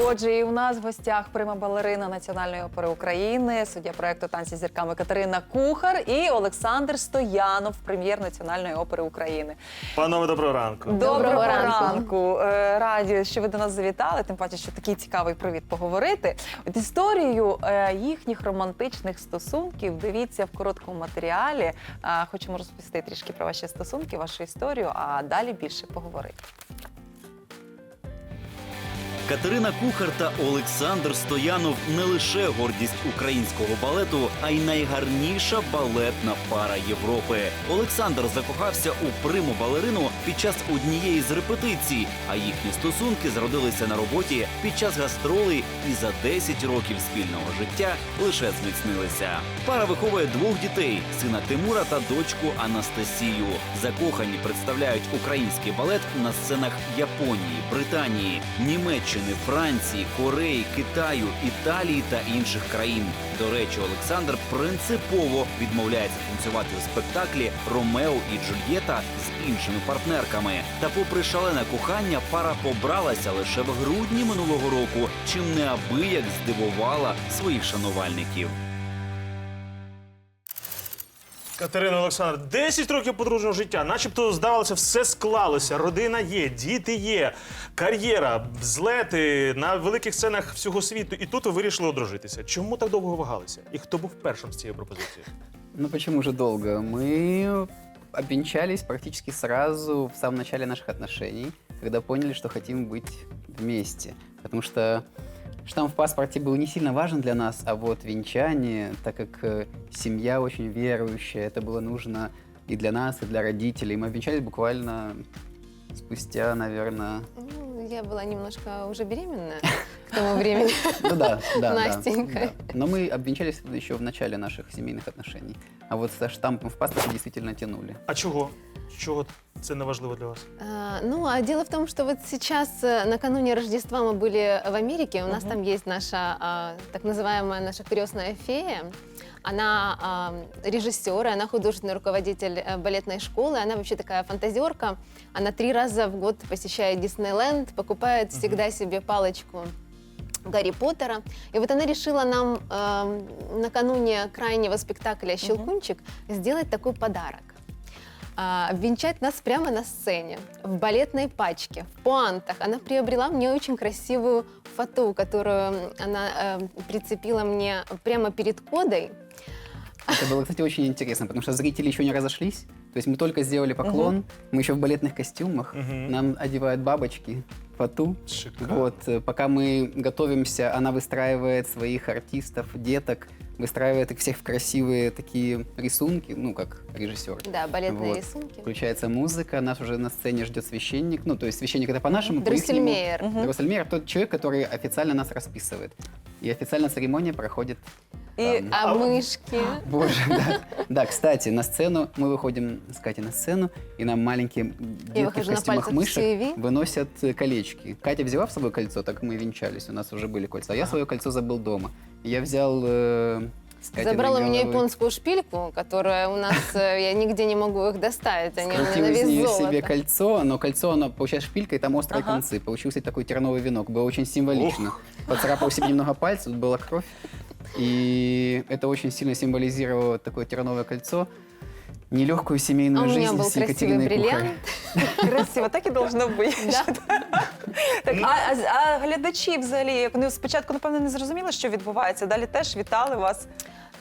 Отже, і у нас в гостях прима балерина Національної опери України, суддя проекту танці з зірками Катерина Кухар і Олександр Стоянов, прем'єр Національної опери України. Панове, доброго ранку. Доброго ранку. ранку. Е, Раді, що ви до нас завітали. Тим паче, що такий цікавий привіт поговорити. От історію е, їхніх романтичних стосунків дивіться в короткому матеріалі. Хочемо розповісти трішки про ваші стосунки, вашу історію, а далі більше поговорити. Катерина Кухар та Олександр Стоянов не лише гордість українського балету, а й найгарніша балетна пара Європи. Олександр закохався у приму балерину під час однієї з репетицій, а їхні стосунки зродилися на роботі під час гастролей і за 10 років спільного життя лише зміцнилися. Пара виховує двох дітей: сина Тимура та дочку Анастасію. Закохані представляють український балет на сценах Японії, Британії, Німеччини, Франції, Кореї, Китаю, Італії та інших країн. До речі, Олександр принципово відмовляється танцювати у спектаклі Ромео і Джульєта з іншими партнерками. Та, попри шалене кохання, пара побралася лише в грудні минулого року, чим неабияк здивувала своїх шанувальників. Катерина Олександр, 10 років подружнього життя, начебто здавалося, все склалося. Родина є, діти є, кар'єра, злети на великих сценах всього світу. І тут ви вирішили одружитися. Чому так довго вагалися? І хто був першим з цією пропозицією? Ну почему же долго? Мы обвенчались практически сразу в самом начале наших отношений, когда поняли, что хотим быть вместе. Потому что штамп в паспорте был не сильно важен для нас, а вот венчание, так как э, семья очень верующая, это было нужно и для нас, и для родителей. Мы обвенчались буквально спустя, наверное, Ну, я была немножко уже беременная к тому времени. Ну да, да, Настенька. Но мы обвенчались еще в начале наших семейных отношений. А вот со штампом в паспорте действительно тянули. А чого? Чого це не важливо для вас? А, Ну, а дело в том, что вот сейчас, э, накануне Рождества, мы были в Америке. У нас там есть наша а, так называемая наша крестная фея. Она а, режиссер, и она художественный руководитель э, балетной школы. Она вообще такая фантазерка. Она три раза в год посещает Диснейленд, покупает всегда себе палочку Гарри Поттера. И вот она решила нам эм, накануне крайнего спектакля «Щелкунчик» сделать такой подарок. А, обвенчать нас прямо на сцене, в балетной пачке, в пуантах. Она приобрела мне очень красивую фату, которую она э, прицепила мне прямо перед кодой. Это было, кстати, очень интересно, потому что зрители еще не разошлись. То есть мы только сделали поклон, мы еще в балетных костюмах, Мгм. нам одевают бабочки, фату. Шикарно. Вот, э, пока мы готовимся, она выстраивает своих артистов, деток, выстраивает их всех в красивые такие рисунки, ну, как режиссер. Да, балетные Вот. рисунки. Включается музыка, нас уже на сцене ждет священник. Ну, то есть священник это по-нашему. Дроссельмейер. Дроссельмейер тот человек, который официально нас расписывает. И официально церемония проходит І там. А мышки? Боже, да. Да, кстати, на сцену мы выходим с Катей на сцену, и нам маленькие детки в костюмах мышек выносят э, колечки. Катя взяла в собой кольцо, так мы венчались, у нас уже были кольца. А я свое кольцо забыл дома. И я взял э, с Забрала у меня головы, японскую шпильку, которая у нас, э, я нигде не могу их достать, они у меня скрутил на из нее себе кольцо, но кольцо, оно, получается, шпилька, и там острые Ага. концы. Получился такой терновый венок. Было очень символично. Поцарапал себе немного пальцев, тут была кровь. И это очень сильно символизировало такое терновое кольцо. Нелегкую семейную А у меня жизнь был с красивый Екатериной Кухарь. бриллиант. красиво, так і должно бути. Так, а, а, а глядачі взагалі, як вони спочатку, напевно, не зрозуміли, що відбувається. Далі теж вітали вас.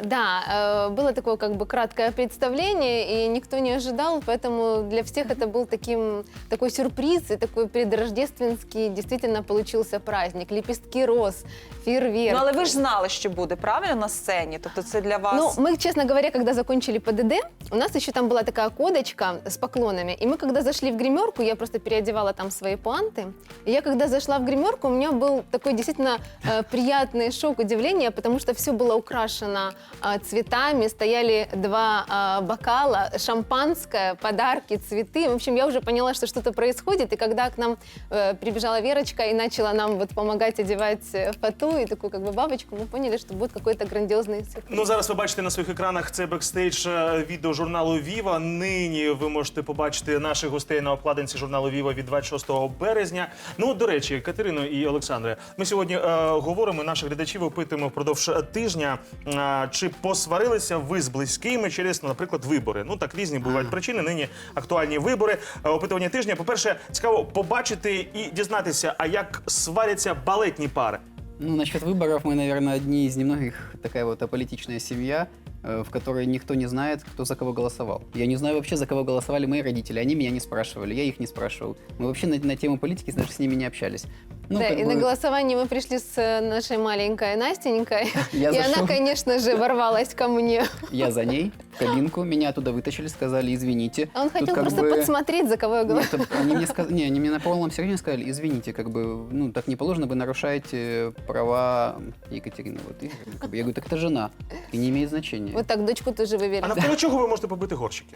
Да, э, было такое как бы краткое представление, и никто не ожидал, поэтому для всех это был таким, такой сюрприз, и такой предрождественский действительно получился праздник. Лепестки роз, фейерверк. Ну але ви ж знали, що буде правильно на сцені. Тобто це для вас. Ну, мы, честно говоря, когда закончили ПДД, у нас еще там была такая кодочка с поклонами. И мы, когда зашли в гримерку, я просто переодевала там свои пуанты. И я, когда зашла в гримерку, у меня был такой действительно э, приятный шок, удивление, потому что все было украшено а, цветами, стояли два бокала, шампанское, подарки, цветы. В общем, я уже поняла, что что-то происходит. И когда к нам э, прибежала Верочка и начала нам вот помогать одевать э, фату и такую как бы бабочку, мы поняли, что будет какой-то грандиозный сюрприз. Ну зараз ви бачите на своїх екранах це бекстейдж е, відео журналу Віва. Нині ви можете побачити наших гостей на обкладинці журналу Віва від 26 березня. Ну до речі, Катерино і Олександре, ми сьогодні е, говоримо. Наших глядачів опитуємо впродовж тижня, е, чи посварилися ви з близькими через, ну, наприклад, вибори. Ну так різні бувають причини. Нині актуальні вибори. Е, Опитування тижня. По перше, цікаво побачити і дізнатися, а як сваряться балетні пари. Ну, насчет выборов мы, наверное, одни из немногих такая вот аполитичная семья, э, в которой никто не знает, кто за кого голосовал. Я не знаю вообще, за кого голосовали мои родители. Они меня не спрашивали, я их не спрашивал. Мы вообще на, на тему политики даже с ними не общались. Ну, да, как и бы, на голосование мы пришли с э, нашей маленькой Настенькой. Я и зашел. она, конечно же, ворвалась ко мне. Я за ней, в кабинку, меня оттуда вытащили, сказали, извините. А он Тут хотел как просто бы- подсмотреть, за кого я говорю. Нет, они мне, сказ- не, они мне на полном серьезе сказали, извините, как бы, ну, так не положено, вы нарушаете права Екатерины. Вот, и, как бы, я говорю, так это жена, и не имеет значения. Вот так дочку тоже вывели. А навколо чого ви можете побити горщики?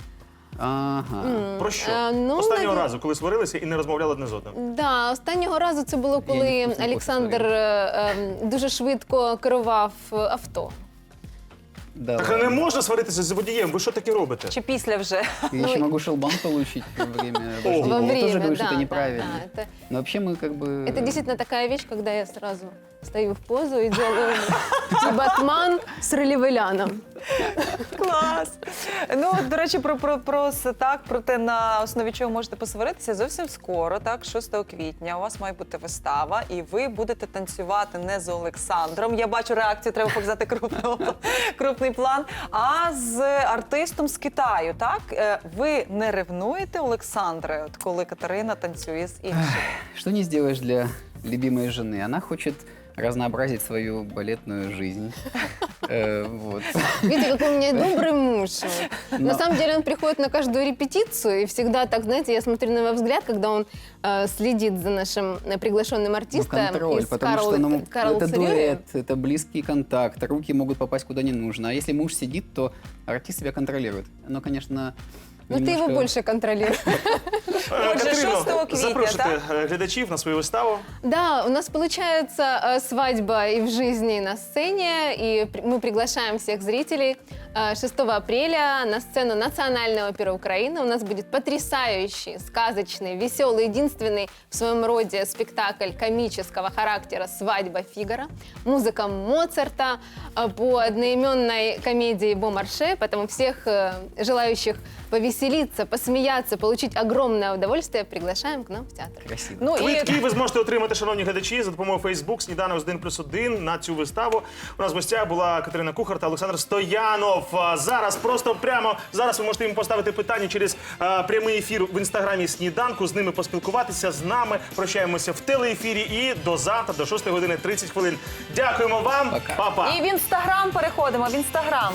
Ага. М, Про що? е, ну, Останнього наві- разу, коли сварилися і не розмовляли одне з одним. Да, останнього разу це було, Я коли не вкусний Олександр кофе е, ем, дуже швидко керував е, авто. Да, Так а ладно. не можна сваритися з водієм. Ви що таке робите? Чи після вже? Я еще могу шелбан получить во время вождения. Во Я время, тоже говорю, да, что это да, неправильно. да, это, Но вообще мы как бы... это действительно такая вещь, когда я сразу стою в позу и делаю батман с ролевеляном. Клас! Ну, до речі, про, про, про так, про те, на основі чого можете посваритися зовсім скоро, так, 6 квітня. У вас має бути вистава, і ви будете танцювати не з Олександром. Я бачу реакцію, треба показати крупного, крупний план. А з артистом з Китаю. Так, Е, ви не ревнуєте Олександре, от коли Катерина танцює з іншим? Что не сделаешь для любимой жены? Она хочет разнообразить свою балетную жизнь. Э, Вот. Видите, какой у меня добрый муж. На самом деле он приходит на каждую репетицию и всегда так, знаете, я смотрю на его взгляд, когда он э, следит за нашим э, приглашенным Ну, артистом контроль, из потому Карл, что ну, Карл это дуэт, это близкий контакт, руки могут попасть куда не нужно. А если муж сидит, то артист себя контролирует. Но, конечно, Но ты его немножко- больше контролируешь. Е, Отже, 6 квітня, запрошуйте е, глядачів на свою виставу. Да, у нас получается э, свадьба и в жизни, и на сцене. И при- мы приглашаем всех зрителей э, 6 апреля на сцену Национальной оперы Украины. У нас будет потрясающий, сказочный, веселый, единственный в своем роде спектакль комического характера «Свадьба Фигара». Музыка Моцарта э, по одноименной комедии «Бомарше». Поэтому всех э, желающих повеселиться, посмеяться, получить огромное удовольствие приглашаем к нам в театр. Красиво. Ну, і Квитки ви зможете отримати, шановні глядачі, за допомогою Facebook сніданок з 1 плюс 1 на цю виставу. У нас в гостях була Катерина Кухар та Олександр Стоянов. А Зараз просто прямо зараз ви можете їм поставити питання через е, прямий ефір в інстаграмі сніданку. З ними поспілкуватися з нами. Прощаємося в телеефірі і до завтра, до 6 години 30 хвилин. Дякуємо вам, Пока. Па-па. І в інстаграм переходимо. В інстаграм.